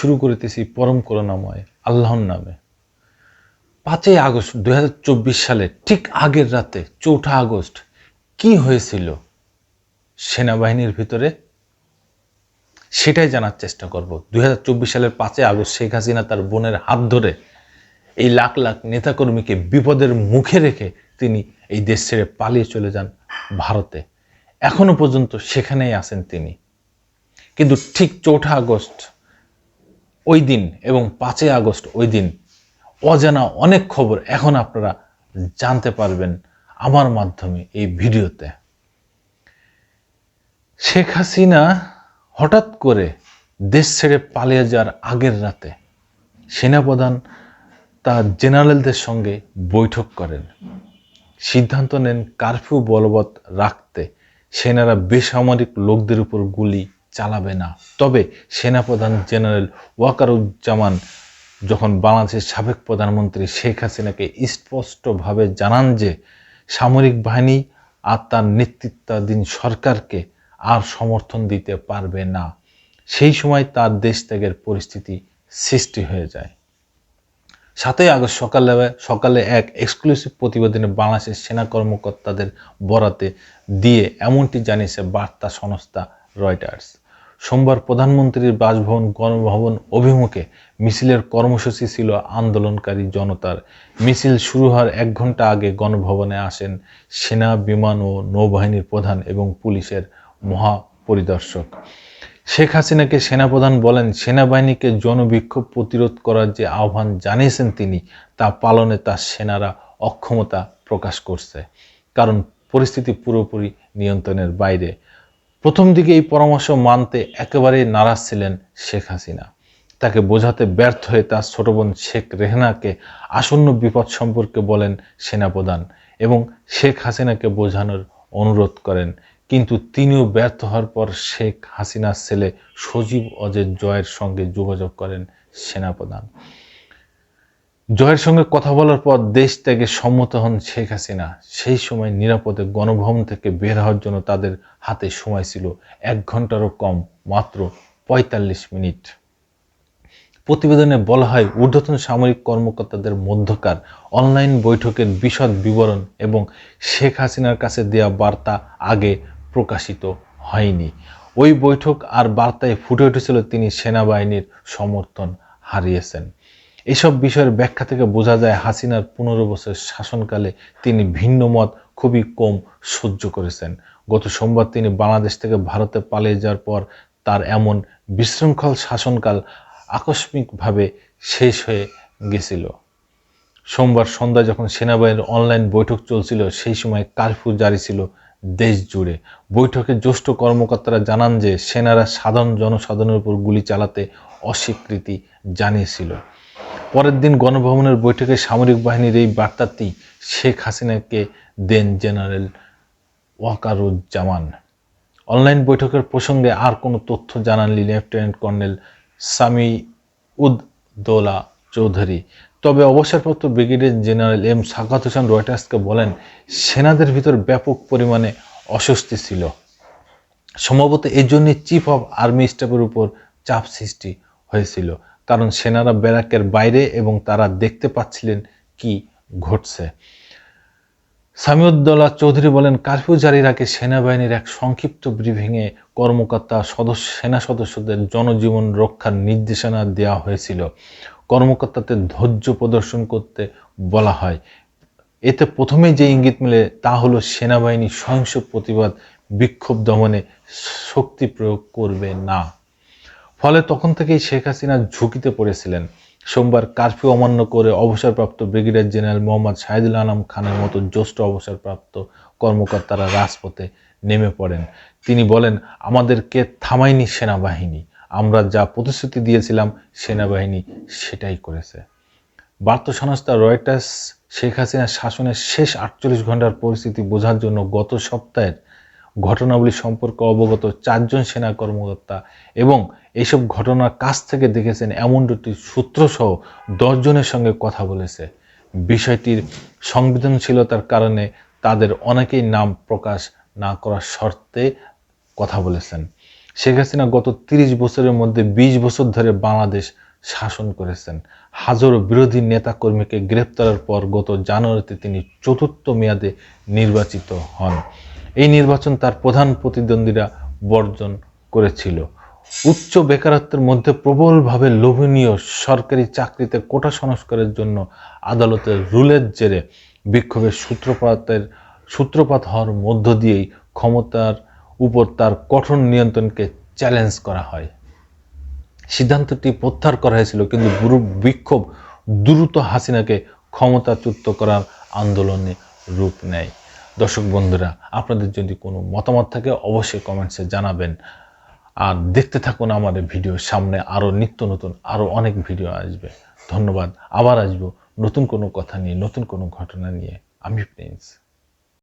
শুরু করিতেছি পরম করুণাময় আল্লাহর নামে। পাঁচই আগস্ট দু হাজার চব্বিশ সালে ঠিক আগের রাতে, চৌঠা আগস্ট, কি হয়েছিল সেনাবাহিনীর ভিতরে? সেটাই জানার চেষ্টা করব। দুই হাজার চব্বিশ সালের পাঁচই আগস্ট শেখ হাসিনা তার বোনের হাত ধরে এই লাখ লাখ নেতাকর্মীকে বিপদের মুখে রেখে তিনি এই দেশ ছেড়ে পালিয়ে চলে যান ভারতে। এখনও পর্যন্ত সেখানেই আছেন তিনি। কিন্তু ঠিক চৌঠা আগস্ট ওই দিন এবং পাঁচই আগস্ট ওই দিন অজানা অনেক খবর এখন আপনারা জানতে পারবেন আমার মাধ্যমে এই ভিডিওতে। শেখ হাসিনা হঠাৎ করে দেশ ছেড়ে পালিয়ে যাওয়ার আগের রাতে সেনাপ্রধান তার জেনারেলদের সঙ্গে বৈঠক করেন। সিদ্ধান্ত নেন কারফিউ বলবৎ রাখতে সেনারা বেসামরিক লোকদের উপর গুলি চালাবে না। তবে সেনাপ্রধান জেনারেল ওয়াকারুজ্জামান যখন বাংলাদেশের সাবেক প্রধানমন্ত্রী শেখ হাসিনাকে স্পষ্টভাবে জানান যে সামরিক বাহিনী আর তার নেতৃত্বাধীন সরকারকে আর সমর্থন দিতে পারবে না, সেই সময় তার দেশ ত্যাগের পরিস্থিতি সৃষ্টি হয়ে যায়। সাতই আগস্ট সকালে সকালে এক এক্সক্লুসিভ প্রতিবেদনে বাংলাদেশের সেনা কর্মকর্তাদের বরাতে দিয়ে এমনটি জানিয়েছে বার্তা সংস্থা রয়টার্স। সোমবার প্রধানমন্ত্রীর বাসভবন, গণভবন অভিমুখে মিছিলের কর্মসূচি ছিল আন্দোলনকারী জনতার। মিছিল শুরু হওয়ার এক ঘণ্টা আগে গণভবনে আসেন সেনা, বিমান ও নৌবাহিনীর প্রধান এবং পুলিশের মহাপরিদর্শক। শেখ হাসিনাকে সেনাপ্রধান বলেন, সেনাবাহিনীকে জনবিক্ষোভ প্রতিরোধ করার যে আহ্বান জানিয়েছেন তিনি, তা পালনে তার সেনারা অক্ষমতা প্রকাশ করছে। কারণ পরিস্থিতি পুরোপুরি নিয়ন্ত্রণের বাইরে। প্রথম দিকে এই পরামর্শ মানতে একেবারেই নারাজ ছিলেন শেখ হাসিনা। তাকে বোঝাতে ব্যর্থ হয়ে তার ছোট বোন শেখ রেহনাকে আসন্ন বিপদ সম্পর্কে বলেন সেনাপ্রধান এবং শেখ হাসিনাকে বোঝানোর অনুরোধ করেন। কিন্তু তিনিও ব্যর্থ হওয়ার পর শেখ হাসিনার ছেলে সজীব অজের জয়ের সঙ্গে যোগাযোগ করেন সেনাপ্রধান। জয়ের সঙ্গে কথা বলার পর দেশ ত্যাগে সম্মত হন শেখ হাসিনা। সেই সময় নিরাপদে গণভবন থেকে বের হওয়ার জন্য তাদের হাতে সময় ছিল এক ঘন্টারও কম, মাত্র পঁয়তাল্লিশ মিনিট। প্রতিবেদনে বলা হয়, ঊর্ধ্বতন সামরিক কর্মকর্তাদের মধ্যকার অনলাইন বৈঠকের বিশদ বিবরণ এবং শেখ হাসিনার কাছে দেওয়া বার্তা আগে প্রকাশিত হয়নি। ওই বৈঠক আর বার্তায় ফুটে উঠেছিল তিনি সেনাবাহিনীর সমর্থন হারিয়েছেন। এসব বিষয়ের ব্যাখ্যা থেকে বোঝা যায় হাসিনার পনেরো বছর শাসনকালে তিনি ভিন্ন মত খুবই কম সহ্য করেছেন। গত সোমবার তিনি বাংলাদেশ থেকে ভারতে পালিয়ে যাওয়ার পর তার এমন বিশৃঙ্খল শাসনকাল আকস্মিকভাবে শেষ হয়ে গেছিল। সোমবার সন্ধ্যায় যখন সেনাবাহিনীর অনলাইন বৈঠক চলছিল, সেই সময় কারফিউ জারি ছিল দেশ জুড়ে। বৈঠকে জ্যেষ্ঠ কর্মকর্তারা জানান যে, সেনারা সাধারণ জনসাধারণের উপর গুলি চালাতে অস্বীকৃতি জানিয়েছিল। পরের দিন গণভবনের বৈঠকে সামরিক বাহিনীর এই বার্তাটি শেখ হাসিনাকে দেন জেনারেল ওয়াকারুজ্জামান। অনলাইন বৈঠকের প্রসঙ্গে আর কোনো তথ্য জানাননি লেফটেন্যান্ট কর্নেল সামি উদ্দৌলা চৌধুরী। তবে অবসরপ্রাপ্ত brigadier general M Sakhawat Hossain রয়টার্সকে বলেন, সেনাদের ভিতর ব্যাপক পরিমাণে অস্বস্তি ছিল। সম্ভবত এই জন্যে চিফ অফ আর্মি স্টাফের উপর চাপ সৃষ্টি হয়েছিল। কারণ সেনারা ব্যারাকের বাইরে এবং তারা দেখতে পাচ্ছিলেন কি ঘটছে। সামিউদ্দৌলা চৌধুরী বলেন, কারফিউ জারির আগে সেনাবাহিনীর এক সংক্ষিপ্ত ব্রিফিংয়ে কর্মকর্তা সদস্য, সেনা সদস্যদের জনজীবন রক্ষার নির্দেশনা দেওয়া হয়েছিল। কর্মকর্তাদের ধৈর্য প্রদর্শন করতে বলা হয়। এতে প্রথমে যে ইঙ্গিত মেলে তা হলো, সেনাবাহিনী সহিংস প্রতিবাদ, বিক্ষোভ দমনে শক্তি প্রয়োগ করবে না। ফলে তখন থেকেই শেখ হাসিনা ঝুঁকিতে পড়েছিলেন। সোমবার কারফিউ অমান্য করে অবসরপ্রাপ্ত ব্রিগেডিয়ার জেনারেল মোহাম্মদ শাহিদুল আলম খানের মতো জ্যেষ্ঠ অবসরপ্রাপ্ত কর্মকর্তারা রাজপথে নেমে পড়েন। তিনি বলেন, আমাদেরকে থামায়নি সেনাবাহিনী। আমরা যা প্রতিশ্রুতি দিয়েছিলাম সেনাবাহিনী সেটাই করেছে। বার্তা সংস্থা রয়টার্স, শেখ হাসিনার শাসনের শেষ আটচল্লিশ ঘণ্টার পরিস্থিতি বোঝার জন্য গত সপ্তাহের ঘটনাবলী সম্পর্কে অবগত চারজন সেনা কর্মকর্তা এবং এইসব ঘটনার কাছ থেকে দেখেছেন এমন দুটি সূত্রসহ দশজনের সঙ্গে কথা বলেছে। বিষয়টির সংবেদনশীলতার কারণে তাদের অনেকেই নাম প্রকাশ না করার শর্তে কথা বলেছেন। শেখ হাসিনা গত তিরিশ বছরের মধ্যে বিশ বছর ধরে বাংলাদেশ শাসন করেছেন। হাজারো বিরোধী নেতাকর্মীকে গ্রেপ্তারের পর গত জানুয়ারিতে তিনি চতুর্থ মেয়াদে নির্বাচিত হন। এই নির্বাচন তার প্রধান প্রতিদ্বন্দ্বীরা বর্জন করেছিল। উচ্চ বেকারত্বের মধ্যে প্রবলভাবে লোভনীয় সরকারি চাকরিতে কোটা সংস্কারের জন্য আদালতের রুলের জেরে বিক্ষোভের সূত্রপাতের, সূত্রপাত হওয়ার মধ্য দিয়েই ক্ষমতার উপর তার কঠোর নিয়ন্ত্রণকে চ্যালেঞ্জ করা হয়। সিদ্ধান্তটি প্রত্যাহার করা হয়েছিল, কিন্তু বিক্ষোভ দ্রুত হাসিনাকে ক্ষমতাচ্যুত করার আন্দোলনে রূপ নেয়। দর্শক বন্ধুরা, আপনাদের যদি কোনো মতামত থাকে, অবশ্যই কমেন্টসে জানাবেন। আর দেখতে থাকুন আমাদের ভিডিও সামনে আরও নিত্য নতুন আরও অনেক ভিডিও আসবে। ধন্যবাদ। আবার আসব নতুন কোনো কথা নিয়ে, নতুন কোনো ঘটনা নিয়ে। আমি প্রিন্স।